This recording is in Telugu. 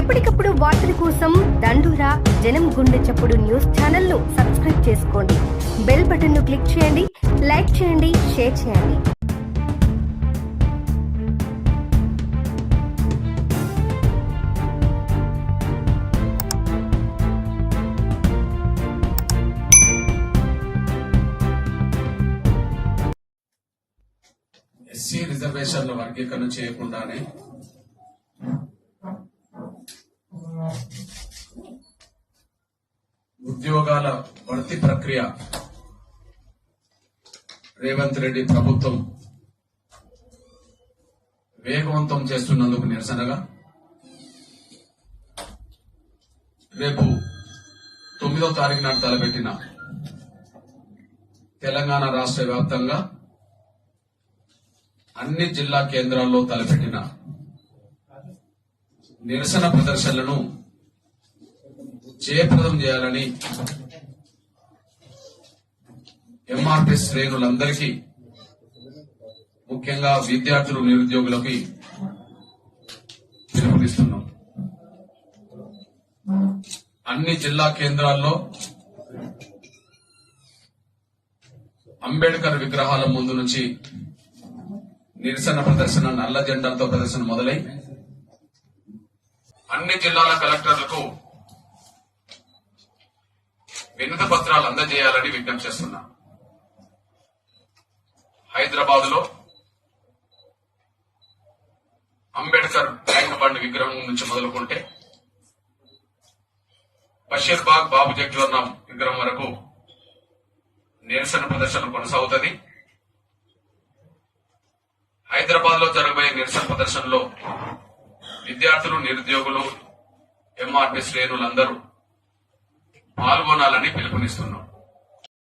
ఎప్పటికప్పుడు వార్తల కోసం దండూరా జనం గుండె చప్పుడు న్యూస్ ఛానల్ను సబ్స్క్రైబ్ చేసుకోండి. బెల్ బటన్ను క్లిక్ చేయండి లైక్ చేయండి షేర్ చేయండి. ఎస్సీ రిజర్వేషన్ల వర్గీకరణ చేయకుండానే ఉద్యోగాల భర్తీ ప్రక్రియ. రేవంత్ రెడ్డి ప్రభుత్వం వేగవంతం చేస్తున్నందుకు నిరసనగా రేపు తొమ్మిదో తారీఖు నాడు తలపెట్టిన తెలంగాణ రాష్ట్ర వ్యాప్తంగా అన్ని జిల్లా కేంద్రాల్లో తలపెట్టిన నిరసన ప్రదర్శనలను జయప్రదం చేయాలని ఎంఆర్పి శ్రేణులందరికీ ముఖ్యంగా విద్యార్థులు నిరుద్యోగులకి పిలుపునిస్తున్నాం. అన్ని జిల్లా కేంద్రాల్లో అంబేద్కర్ విగ్రహాల ముందు నుంచి నిరసన ప్రదర్శన నల్ల జెండాలతో ప్రదర్శన మొదలై అన్ని జిల్లాల కలెక్టర్లకు వినతి పత్రాలు అందజేయాలని విజ్ఞప్తి చేస్తున్నా. హైదరాబాద్లో అంబేద్కర్ ట్యాంక్ బండ్ విగ్రహం నుంచి మొదలుకుంటే బషీర్బాగ్ బాబు జగ్జీవన్ విగ్రహం వరకు నిరసన ప్రదర్శన కొనసాగుతుంది. హైదరాబాద్లో జరగబోయే నిరసన ప్రదర్శనలో విద్యార్థులు నిరుద్యోగులు ఎంఆర్పి శ్రేణులందరూ పాల్గొనాలని పిలుపునిస్తున్నాం.